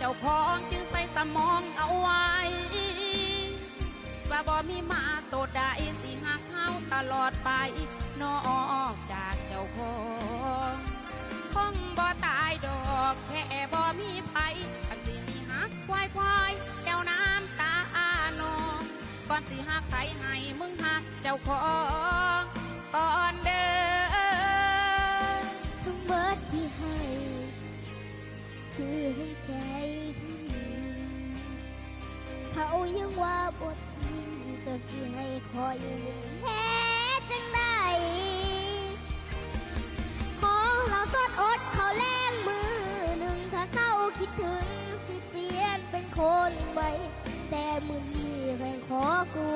จ้าของจึงใส่สมองเอาไว้ว่าบ่มีมาตัวใดสิหักเขาตลอดไป นอกจากเจ้าของคงบ่ตายดอกแค่บ่มีไผอันสิมีหักควายควายเจ้าน้ำตาอานองก่อนสิหักไผให้มึงหักเจ้าของก่อนเด้อทั้งเบิดที่ให้คือให้ใจ เขายังว่าบทเจ้าสิให้คอยแท้จังได้ของเราสดอดเขาแรงมือหนึ่งถ้าเศร้าคิดถึงสิเปลี่ยนเป็นคนใหม่แต่มือนี้แฟนขอกู